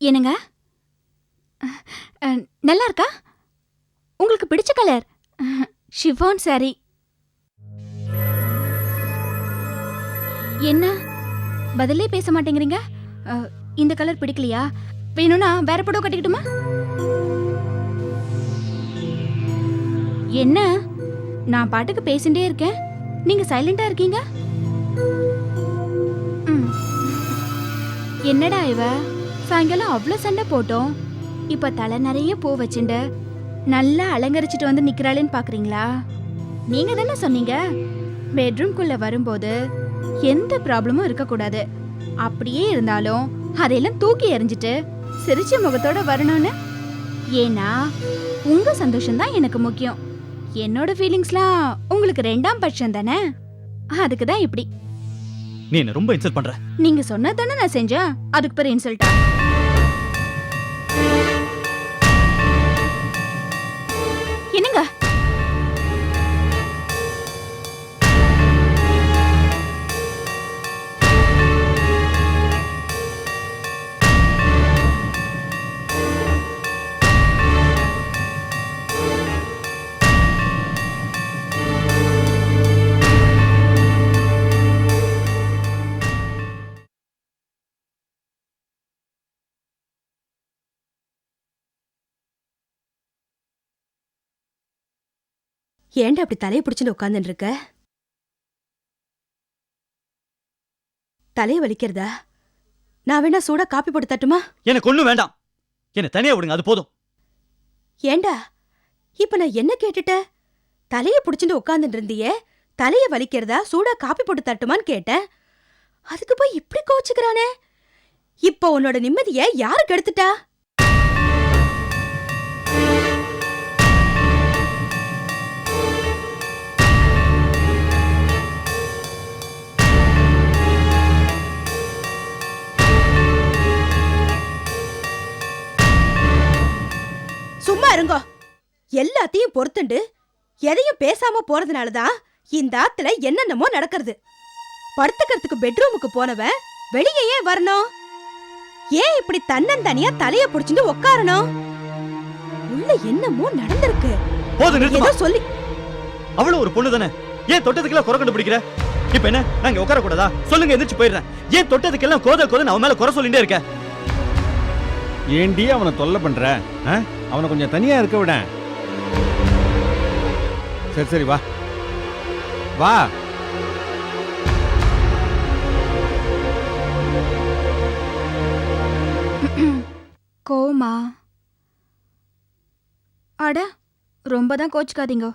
என்னங்க? நல்லா இருக்கா? உங்களுக்கு பிடிச்ச கலர்? ஷிஃபான் சாரி என்ன? பதிலே பேச மாட்டேங்கிறீங்க? இந்த கலர் பிடிக்கலையா? வேணும்னா வேற புடவை கட்டிக்கிட்டுமா? என்ன? நான் பாட்டுக்கு பேசிட்டே இருக்கேன். நீங்க சைலண்டா இருக்கீங்க? ம். என்னடா இவ? சாயங்காலம் அவ்வளோ சண்டை போட்டோம். இப்ப தலை நிறைய பூ வச்சுண்டு நல்லா அலங்கரிச்சிட்டு வந்து நிக்கிறாளேன்னு பாக்குறீங்களா? நீங்க தானே சொன்னீங்க? பெட்ரூம்குள்ள வரும்போது எந்த ப்ராப்ளமும் இருக்கக்கூடாது. அப்படியே இருந்தாலும் அதையெல்லாம் தூக்கி எறிஞ்சிட்டு சிரிச்ச முகத்தோட வரணும்னு. ஏன்னா உங்க சந்தோஷம் தான் எனக்கு முக்கியம். என்னோட ஃபீலிங்ஸ்லாம் உங்களுக்கு ரெண்டாம் பட்சம் தானே? அதுக்கு தான் இப்படி. நீ என்ன ரொம்ப இன்சல்ட் பண்ற? நீங்க சொன்னதானே நான் செஞ்சேன். அதுக்கு பேர் இன்சல்ட்டா ஏன்டா அப்படி தலையை பிடிச்சுன்னு உட்காந்துட்டு இருக்க தலைய வலிக்கிறதா? நான் வேணா சூடா காப்பி போட்டு தட்டுமா? எனக்கு ஒண்ணும் வேண்டாம். என்ன தனியா விடுங்க அது போதும். ஏன்டா இப்ப நான் என்ன கேட்டுட்டேன் தலைய பிடிச்சுட்டு உட்காந்துட்டு இருந்தியே தலைய வலிக்கிறதா சூடா காப்பி போட்டு தட்டுமான்னு கேட்டேன். அதுக்கு போய் இப்படி கோச்சுக்கிறானே? இப்போ உன்னோட நிம்மதிய யாரு கெடுத்துட்டா சும்மா இருங்கோ. எல்லாத்தையும் பொறுத்துண்டு எதையும் பேசாம போறதுனால தான் இந்த ஆத்துல என்னென்னமோ நடக்கிறது. படுத்துக்கிறதுக்கு பெட்ரூமுக்கு போனவன் வெளியே ஏன் வரணும்? ஏன் இப்படி தன்னந்தனியா தலைய புடிச்சுட்டு உட்காரணும் உள்ள என்னமோ நடந்திருக்கு. போதும் நிறுத்துமா? சொல்லி அவ்வளவு ஒரு பொண்ணு தானே? ஏன் தொட்டதுக்கெல்லாம் குறை கண்டுபிடிக்கிற? இப்ப என்ன? நாங்க உட்கார கூடாதா? சொல்லுங்க எந்திரிச்சு போயிடுறேன். ஏன் தொட்டதுக்கெல்லாம் கோத கோத அவன் மேல குறை சொல்லிட்டே இருக்க? ஏண்டி அவனை தொல்லை பண்ற? அவனை கொஞ்சம் தனியா இருக்க விட. சரி சரி வா. வா. கோமா அட ரொம்ப தான் கோச்சுக்காதீங்க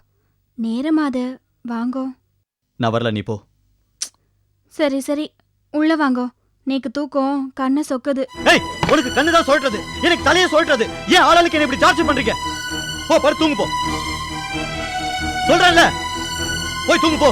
நேரமாத வாங்கோ. நான் வரல நீ போ. சரி சரி. உள்ள வாங்கோ. நேக்கு தூக்கம் கண்ணை சொக்குது. ஏய் உனக்கு கண்ணு தான் சொல்றது எனக்கு தலையை சொல்றது ஏன் ஆளாளுக்கு என்ன இப்படி டார்ச்சர் பண்றீங்க? போ படு தூங்கு போ. சொல்றேன்ல. போய் தூங்கு போ.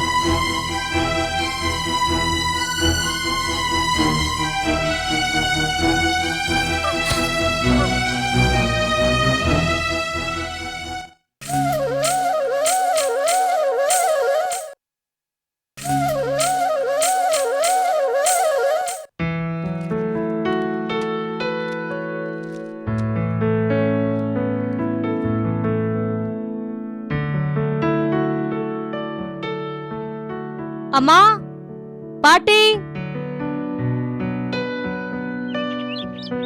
அம்மா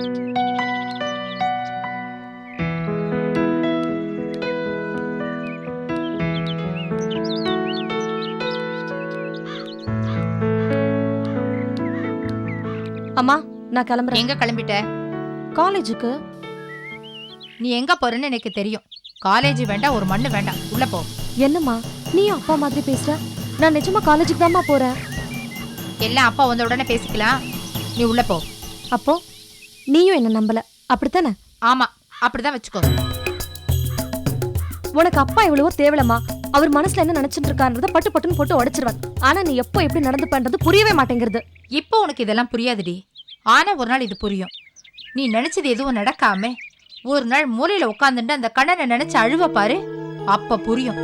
நான் கிளம்புறேன். எங்க கிளம்பிட்ட? காலேஜுக்கு. நீ எங்க போறேன்னு எனக்கு தெரியும். காலேஜ் வேண்டாம் ஒரு மண்ணு வேண்டாம் உள்ள போ. என்னம்மா நீ அப்பா மாதிரி பேசுற? நான் நிஜமா காலேஜுக்கு தாம்மா போறேன். எல்லாம் அப்பா வந்த உடனே பேசிக்கலாம். நீ உள்ள போ. அப்போ? நீயும் என்ன நம்பல? அப்படித்தானே? ஆமா அப்படிதான் வச்சுக்கோ. உனக்கு அப்பா எவ்வளவோ தேவலம்மா. அவர் மனசுல என்ன நினைச்சிட்டு இருக்கான்றத பட்டு பட்டுன்னு போட்டு உடைச்சிருவான் ஆனா நீ எப்போ எப்படி நடந்து பண்றது புரியவே மாட்டேங்கிறது. இப்போ உனக்கு இதெல்லாம் புரியாதுடி. ஆனா ஒரு நாள் இது புரியும். நீ நினைச்சது எதுவும் நடக்காம ஒரு நாள் மூலையில உட்காந்துட்டு அந்த கண்ணனை நினைச்சு அழுவ பாரு அப்ப புரியும்.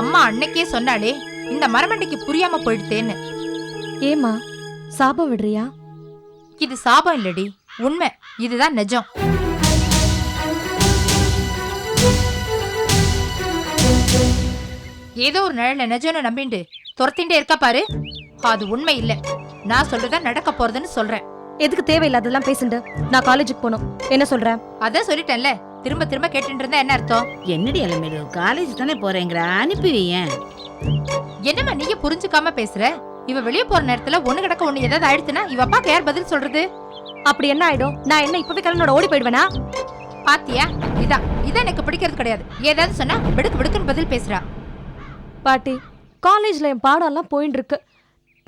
அம்மா அன்னைக்கே சொன்னாலே இந்த மரமண்டைக்கு புரியாம போயிடுத்தேன்னு. ஏமா சாபம் விடுறியா? இது சாபம் இல்லடி. உண்மை. இதுதான் நிஜம். ஏதோ ஒரு நிழல நிஜம்னு நம்பிண்டு துரத்திண்டே இருக்க பாரு. அது உண்மை இல்ல. நான் சொல்றதா நடக்க போறதுன்னு சொல்றேன். எதுக்கு தேவையில்லாதெல்லாம் பேசுண்டு. நான் காலேஜுக்கு போகணும். என்ன சொல்றேன்? அதான் சொல்லிட்டேன்ல. திரும்ப திரும்ப கேட்டுட்டு இருந்தா என்ன அர்த்தம்? என்னடி அலமேலு? காலேஜ் தானே போறேங்கிற? அனுப்பி வையேன் என்னம்மா நீங்க புரிஞ்சுக்காம பேசுற? இவ வெளிய போற நேரத்துல ஒண்ணு கிடக்க ஒண்ணு ஏதாவது ஆயிடுச்சுன்னா இவ அப்பாக்கு யார் பதில் சொல்றது? அப்படி என்ன ஆயிடும்? நான் என்ன இப்பவே கிளம்பனோட ஓடி போயிடுவேனா? பாத்தியா? இதான் இதான் எனக்கு பிடிக்கிறது கிடையாது. ஏதாவது சொன்னா விடுக்கு விடுக்குன்னு பதில் பேசுறா. பாட்டி காலேஜ்ல என் பாடம் எல்லாம் போயின்னு இருக்கு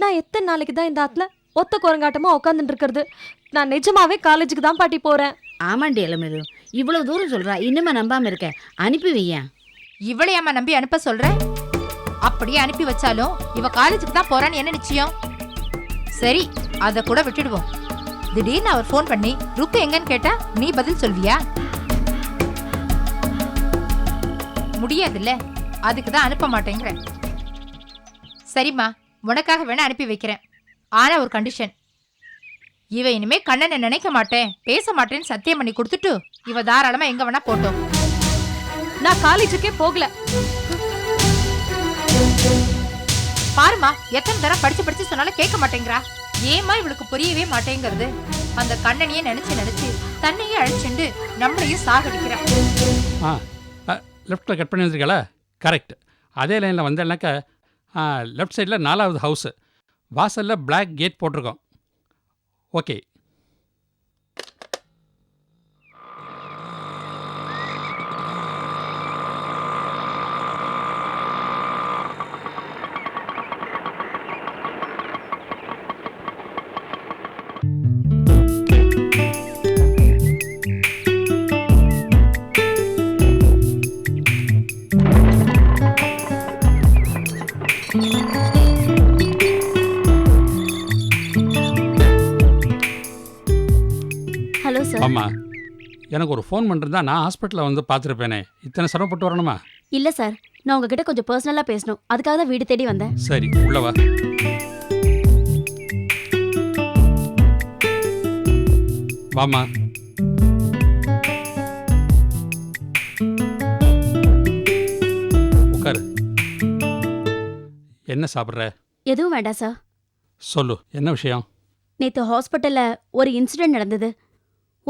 நான் எத்தனை நாளைக்கு தான் இந்த ஆத்துல ஒத்த குரங்காட்டமா உட்காந்துட்டு இருக்கிறது? நான் நிஜமாவே காலேஜுக்கு தான் பாட்டி போறேன். ஆமாண்டி அலமேலு. இவ்வளவு தூரம் சொல்றா. இன்னுமே நம்பாம இருக்க. அனுப்பி வையேன். இவளையாம நம்பி அனுப்ப சொல்ற? அப்படியே அனுப்பி வச்சாலும் இவ காலேஜுக்கு தான் போறான்னு என்ன நிச்சயம்? சரி அத கூட விட்டுடுவோம். திடீர்னு அவர் ஃபோன் பண்ணி ருக்கு எங்கன்னு கேட்டா நீ பதில் சொல்வியா? முடியாதுல்ல அதுக்கு தான் அனுப்ப மாட்டேங்கிற சரிம்மா உனக்காக வேணா அனுப்பி வைக்கிறேன். ஆனா ஒரு கண்டிஷன் இவ இனிமே கண்ணனை நினைக்க மாட்டேன் பேச மாட்டேன்னு சத்தியம் பண்ணி கொடுத்துட்டு இவ தாராளமா எங்க வேணா போட்டோம். நான் காலேஜுக்கே போகல. பாருமா எத்தனை தடவை படிச்சு படிச்சு சொன்னாலும் கேட்க மாட்டேங்கிறா. ஏமா இவளுக்கு புரியவே மாட்டேங்கிறது? அந்த கண்ணனையே நினைச்சு நினைச்சு தன்னையே அழிச்சுண்டு நம்மளையும் சாகடிக்கிறா. ஆ லெஃப்ட்டில் கட் பண்ணி வந்திருக்கல? கரெக்ட் அதே லைனில் வந்தேன்னாக்கா லெஃப்ட் சைடில் நாலாவது ஹவுஸு வாசலில் பிளாக் கேட் போட்டிருக்கோம். ஓகே ஆமாம் எனக்கு ஒரு ஃபோன் பண்ணிருந்தா நான் ஹாஸ்பிட்டலில் வந்து பார்த்துருப்பேனே. இத்தனை சிரமப்பட்டு வரணுமா? இல்ல சார் நான் உங்ககிட்ட கொஞ்சம் பர்சனலா பேசணும். அதுக்காக தான் வீடு தேடி வந்தேன். சரி உள்ள வா. வாமா உட்காரு. என்ன சாப்பிட்ற? எதுவும் வேண்டாம் சார் சொல்லு என்ன விஷயம்? நேத்து ஹாஸ்பிட்டல்ல ஒரு இன்சிடென்ட் நடந்தது.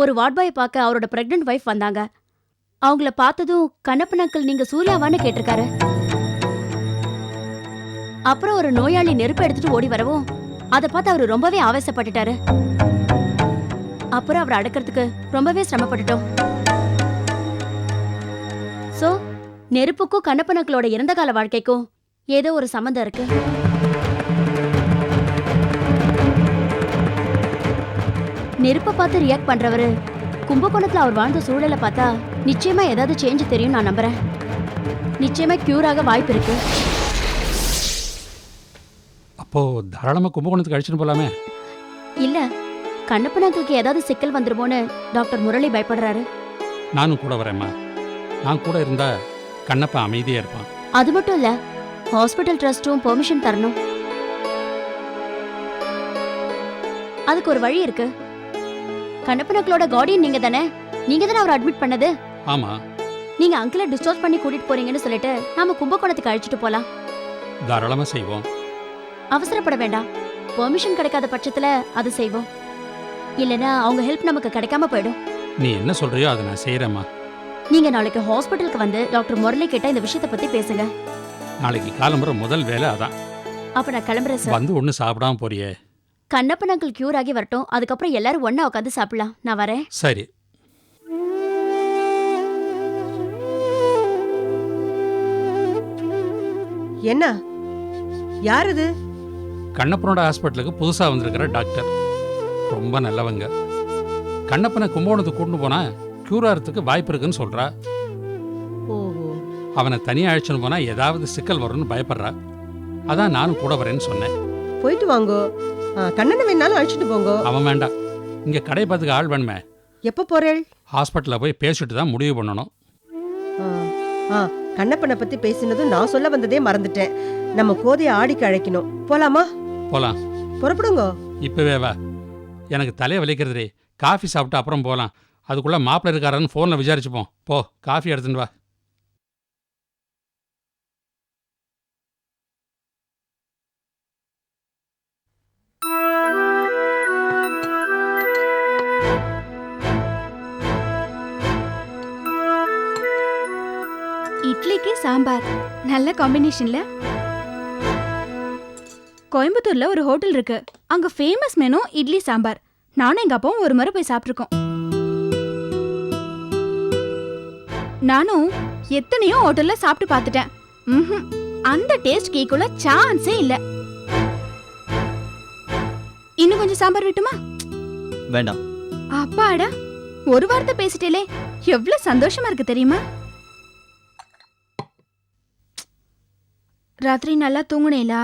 ஒரு வார்ட் பாய் பார்க்க அவரோட பிரெக்னென்ட் ஒய்ஃப் வந்தாங்க. அவங்கள பார்த்ததும் கண்ணப்பன் அங்கிள் நீங்க சூர்யாவான்னு கேட்டிருக்காரு. அப்புறம் ஒரு நோயாளி நெருப்பு எடுத்துட்டு ஓடி வரவும் அதை பார்த்து அவர் ரொம்பவே ஆவேசப்பட்டுட்டாரு. அப்புறம் அவரை அடக்கிறதுக்கு ரொம்பவே சிரமப்பட்டுட்டோம். சோ நெருப்புக்கும் கண்ணப்பன் இறந்த கால வாழ்க்கைக்கும் ஏதோ ஒரு சம்மந்தம் இருக்கு. நெருப்பை பார்த்து ரியாக்ட் பண்றவரு. கும்பகோணத்துல அவர் வாழ்ந்த சூழலை பார்த்தா நிச்சயமா ஏதாவது சேஞ்ச் தெரியும் நான் நம்புறேன். நிச்சயமா கியூர் ஆக வாய்ப்பு இருக்கு. அப்போது தாராளமாக கும்பகோணத்துக்கு அழிச்சிட்டு போகலாமே இல்ல கண்ணப்பனங்களுக்கு ஏதாவது சிக்கல் வந்துருமோன்னு டாக்டர் முரளி பயப்படுறாரு. நானும் கூட வரேம்மா. நான் கூட இருந்தால் கண்ணப்பா அமைதியாக இருப்பான். அது மட்டும் இல்ல ஹாஸ்பிட்டல் ட்ரஸ்டும் பெர்மிஷன் தரணும். அதுக்கு ஒரு வழி இருக்கு. கண்ணப்பனங்களோட கார்டியன் நீங்க தானே நீங்க தானே அவர் அட்மிட் பண்ணது? ஆமாம் நீங்க அங்கிளை டிஸ்சார்ஜ் பண்ணி கூட்டிட்டு போறீங்கன்னு சொல்லிட்டு நாம கும்பகோணத்துக்கு அழைச்சிட்டு போலாம். தாராளமாக செய்வோம். அவசரப்பட வேண்டாம். பெர்மிஷன் கிடைக்காத பட்சத்துல அது செய்வோம். இல்லனா அவங்க ஹெல்ப் நமக்கு கிடைக்காம போயிடும். நீ என்ன சொல்றியோ அதை நான் செய்கிறேம்மா நீங்க நாளைக்கு ஹாஸ்பிட்டலுக்கு வந்து டாக்டர் முரளி கிட்ட இந்த விஷயத்தை பத்தி பேசுங்க. நாளைக்கு காலம்புற முதல் வேலை அதான். அப்ப நான் கிளம்புறேன் சார் வந்து ஒன்றும் சாப்பிடாம போறியே. கண்ணப்பன் அங்கிள் கியூர் ஆகி வரட்டும். அதுக்கப்புறம் எல்லாரும் ஒண்ணா உட்காந்து சாப்பிடலாம். நான் வரேன். சரி. என்ன? யார் இது? கண்ணப்பனோட ஹாஸ்பிட்டலுக்கு புதுசாக வந்திருக்கிற டாக்டர் ரொம்ப நல்லவங்க. கண்ணப்பனை கும்பகோணத்துக்கு கூட்டிட்டு போனா க்யூர் ஆகிறதுக்கு வாய்ப்பு இருக்குன்னு சொல்றா. ஓஹோ. அவனை தனியாக அழைச்சுன்னு போனா ஏதாவது சிக்கல் வரும்னு பயப்படுறா. அதான் நானும் கூட வரேன்னு சொன்னேன். போயிட்டு வாங்கோ. கண்ணனை வேணாலும் அழைச்சிட்டு போங்கோ. அவன் வேண்டாம். இங்கே கடை பார்த்துக்க ஆள் வேணுமே. எப்போ போறேள்? ஹாஸ்பிட்டலில் போய் பேசிட்டு தான் முடிவு பண்ணணும். ஆ, கண்ணப்பனை பத்தி பேசினதும் நான் சொல்ல வந்ததே மறந்துட்டேன். நம்ம கோதைய ஆடிக்கு அழைக்கணும். போலாமா? போலாம். புறப்படுங்கோ. இப்போவே வா. எனக்கு தலையை வலிக்கிறதுரே காஃபி சாப்பிட்டு அப்புறம் போகலாம் அதுக்குள்ளே மாப்பிள்ளை இருக்காரான்னு ஃபோனில் விசாரிச்சுப்போம். போ காஃபி எடுத்துன்னு வா. சாம்பார். நல்ல காம்பினேஷன்ல கோயம்புத்தூர்ல ஒரு ஹோட்டல் இருக்கு. அங்க ஃபேமஸ் மெனு இட்லி சாம்பார். நானும் எங்க அப்பாவும் ஒரு முறை போய் சாப்பிட்டுருக்கோம் நானும் எத்தனையோ ஹோட்டல்ல சாப்பிட்டு பார்த்துட்டேன். ம்ஹும். அந்த டேஸ்ட் கேக்குள்ள சான்ஸே இல்ல. இன்னும் கொஞ்சம் சாம்பார் விட்டுமா? வேண்டாம். அப்பாடா ஒரு வார்த்தை பேசிட்டேலே. எவ்வளவு சந்தோஷமா இருக்கு தெரியுமா? ராத்திரி நல்லா தூங்குனேலா?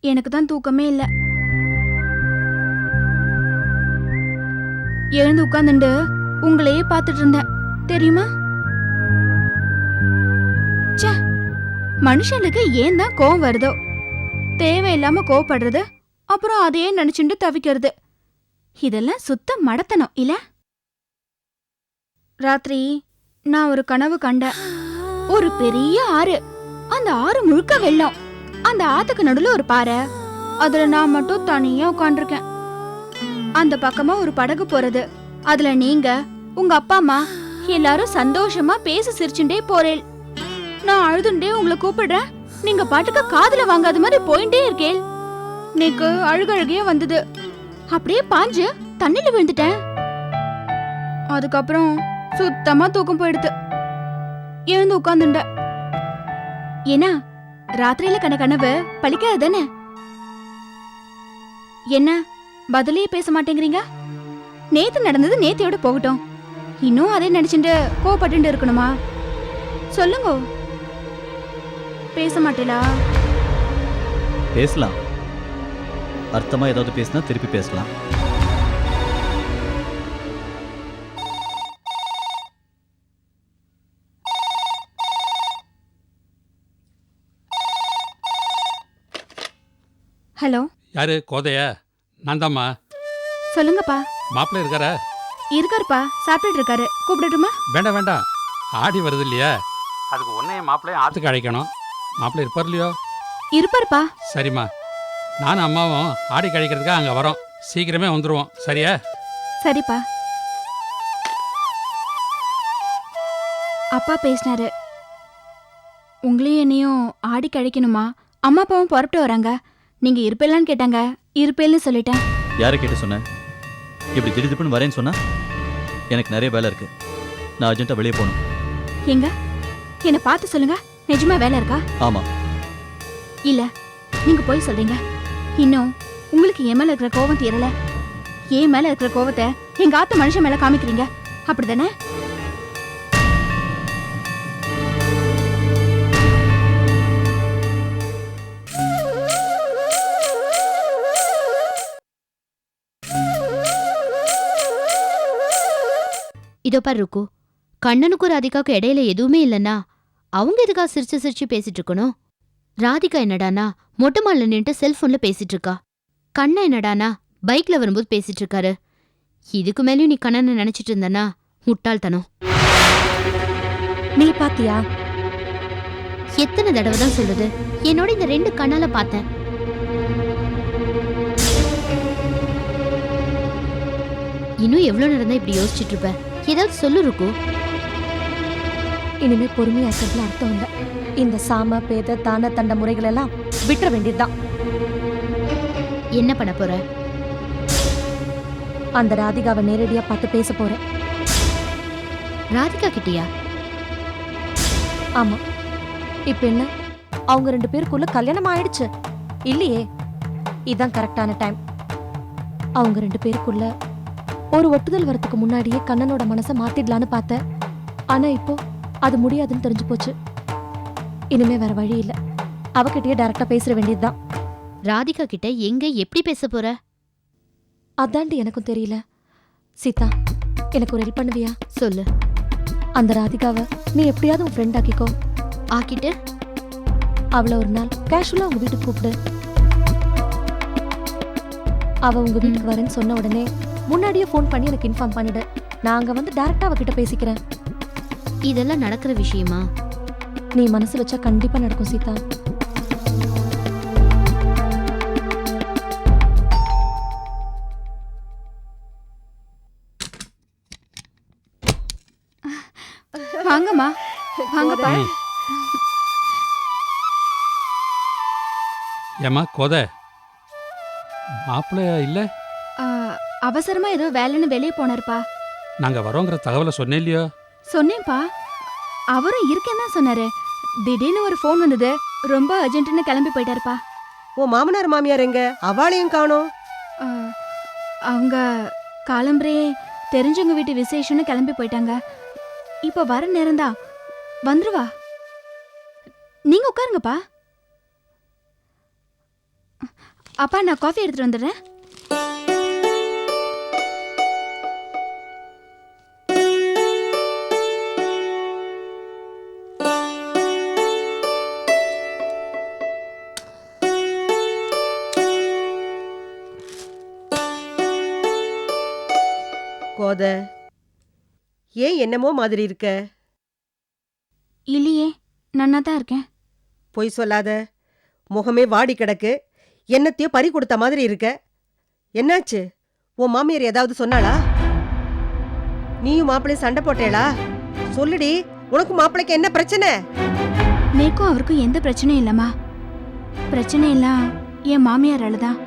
எனக்கு தான் தூக்கமே இல்ல. எழுந்து உட்காந்துண்டு உங்களையே பார்த்துட்டு இருந்தேன். தெரியுமா? ச்சே மனுஷனுக்கு ஏன் தான் கோவம் வருதோ? தேவையில்லாம கோவப்படுறது அப்புறம் அதையே நினைச்சுட்டு தவிக்கிறது. இதெல்லாம் சுத்த மடத்தனம் இல்ல? ராத்திரி நான் ஒரு கனவு கண்டேன். ஒரு பெரிய ஆறு. அந்த ஆறு முழுக்க வெள்ளம். அந்த ஆத்துக்கு நடுவுல ஒரு பாறை. அதுல நான் மட்டும் தனியா உட்காந்துருக்கேன் அந்த பக்கமா ஒரு படகு போறது. அதுல நீங்க உங்க அப்பா அம்மா எல்லாரும் சந்தோஷமா பேசி சிரிச்சுட்டே போறேன் நான் அழுதுண்டே உங்களை கூப்பிடுறேன். நீங்க பாட்டுக்கு காதுல வாங்காத மாதிரி போயிட்டே இருக்கேன் எனக்கு அழுகழுகையே வந்தது. அப்படியே பாஞ்சு தண்ணில விழுந்துட்டேன். அதுக்கப்புறம் சுத்தமா தூக்கம் போயிடுது. எழுந்து உட்காந்துட்டேன் ஏன்னா ராத்திரியில கன கனவு பழிக்காது தானே? என்ன பதிலே பேச மாட்டேங்கிறீங்க? நேத்து நடந்தது நேத்தியோட போகட்டும். இன்னும் அதே நினைச்சுட்டு கோவப்பட்டு இருக்கணுமா? சொல்லுங்க. பேச மாட்டேலா? பேசலாம். அர்த்தமா ஏதாவது பேசினா திருப்பி பேசலாம். ஹலோ. யாரு? கோதையா? நான் தாம்மா சொல்லுங்கப்பா. மாப்பிள்ளை இருக்காரா? இருக்காருப்பா. சாப்பிட்டுட்டு இருக்காரு. கூப்பிடட்டுமா? வேண்டாம் வேண்டாம். ஆடி வருது இல்லையா? அதுக்கு உன்னையும் மாப்பிள்ளையும் ஆற்றுக்கு அழைக்கணும். மாப்பிள்ளை இருப்பார் இல்லையோ? இருப்பாருப்பா. சரிம்மா. நானும் அம்மாவும் ஆடி கழிக்கிறதுக்காக அங்கே வரோம். சீக்கிரமே வந்துடுவோம் சரியா? சரிப்பா. அப்பா பேசினாரு. உங்களையும் என்னையும் ஆடி கழிக்கணுமா? அம்மா அப்பாவும் புறப்பட்டு வராங்க. நீங்க இருப்பேலான்னு கேட்டாங்க. இருப்பேல்னு சொல்லிட்டேன். யாரை கேட்டு சொன்னேன் இப்படி திடீர் திப்புன்னு வரேன்னு சொன்னா? எனக்கு நிறைய வேலை இருக்கு. நான் அர்ஜென்ட்டாக வெளியே போகணும். எங்க? என்ன பார்த்து சொல்லுங்க. நிஜமா வேலை இருக்கா? ஆமா. இல்ல. நீங்க போய் சொல்றீங்க. இன்னும் உங்களுக்கு என் மேல இருக்கிற கோவம் தீரல. என் மேல இருக்கிற கோவத்தை எங்க ஆத்து மனுஷன் மேல காமிக்கிறீங்க. அப்படிதானே? இதோ பாரு ருக்கு. கண்ணனுக்கும் ராதிகாவுக்கும் இடையில எதுவுமே இல்லைன்னா அவங்க எதுக்காக சிரிச்சு சிரிச்சு பேசிட்டு இருக்கணும்? ராதிகா என்னடானா மொட்டை மாலில் நின்னுட்டு செல்போன்ல பேசிட்டு இருக்கா. கண்ணன் என்னடானா பைக்ல வரும்போது பேசிட்டு இருக்காரு. இதுக்கு மேலேயும் நீ கண்ணனை நினைச்சிட்டு இருந்தனா முட்டாள்தனம். நீ பாத்தியா? எத்தனை தடவை தான் சொல்றது என்னோட இந்த ரெண்டு கண்ணால பார்த்தேன். இன்னும் எவ்வளவு நேரம் தான் இப்படி யோசிச்சுட்டு இருப்ப? ஏதாவது சொல்லு ருக்கு. இனிமே பொறுமையா இருக்கிறதுல அர்த்தம் இல்ல. இந்த சாம பேத தான தண்ட முறைகள் எல்லாம் விட்டுற வேண்டியதுதான். என்ன பண்ண போற? அந்த ராதிகாவை நேரடியா பார்த்து பேச போறேன். ராதிகா கிட்டியா? ஆமா. இப்ப என்ன? அவங்க ரெண்டு பேருக்குள்ள கல்யாணம் ஆயிடுச்சு. இல்லையே. இதான் கரெக்டான டைம் அவங்க ரெண்டு பேருக்குள்ள ஒரு ஒட்டுதல் வரதுக்கு முன்னாடியே கண்ணனோட மனசை மாத்திடலான்னு பார்த்தேன். ஆனா இப்போ அது முடியாதுன்னு தெரிஞ்சு போச்சு. இனிமே வேற வழி இல்ல. அவகிட்டயே டைரக்டா பேசிட வேண்டியதுதான். ராதிகா கிட்ட எங்க எப்படி பேச போற? அதாண்டி எனக்கும் தெரியல. சீதா எனக்கு ஒரு ஹெல்ப் பண்ணுவியா? சொல்லு. அந்த ராதிகாவை நீ எப்படியாவது உன் ஃப்ரெண்ட் ஆக்கிக்கோ. ஆக்கிட்டு? அவளை ஒரு நாள் கேஷுவலா உங்க வீட்டுக்கு கூப்பிடு. அவ உங்க வீட்டுக்கு வரேன்னு சொன்ன உடனே முன்னாடியே ஃபோன் பண்ணி எனக்கு இன்ஃபார்ம் பண்ணிடு. நான் அங்க வந்து டைரக்டா அவகிட்ட பேசிக்கிறேன். இதெல்லாம் நடக்கிற விஷயமா? நீ மனசு வச்சா கண்டிப்பா நடக்கும் சீதா. வாங்கம்மா. வாங்கப்பா ம். ஏம்மா கோதை. மாப்பிள்ளை இல்லை? அவசரமா ஏதோ வேலைன்னு வெளியே போனாருப்பா. நாங்கள் வரோங்கிற தகவலை சொன்னேன் இல்லையோ சொன்னேன்ப்பா. அவரும் இருக்கேன்னு தான் சொன்னாரு. திடீர்னு ஒரு ஃபோன் வந்தது. ரொம்ப அர்ஜென்ட்னு கிளம்பி போயிட்டாருப்பா. உன் மாமனார் மாமியார் எங்க? அவாளையும் காணோம். ஆ, அவங்க காலம்பரே தெரிஞ்சவங்க வீட்டு விசேஷம்னு கிளம்பி போயிட்டாங்க. இப்போ வர நேரம்தான் வந்துருவா. நீங்க உட்காருங்கப்பா. அப்பா நான் காஃபி எடுத்துட்டு வந்துடுறேன். கோத ஏன் என்னமோ மாதிரி இருக்க? இல்லையே நன்னா தான் இருக்கேன். பொய் சொல்லாத. முகமே வாடி கிடக்கு. என்னத்தையோ பறி கொடுத்த மாதிரி இருக்க. என்னாச்சு? உன் மாமியார் ஏதாவது சொன்னாளா? நீயும் மாப்பிள்ளையும் சண்டை போட்டேளா? சொல்லுடி உனக்கு மாப்பிள்ளைக்கு என்ன பிரச்சனை? நேக்கும் அவருக்கும் எந்த பிரச்சனையும் இல்லைம்மா. பிரச்சனை எல்லாம் என் மாமியாரால தான்.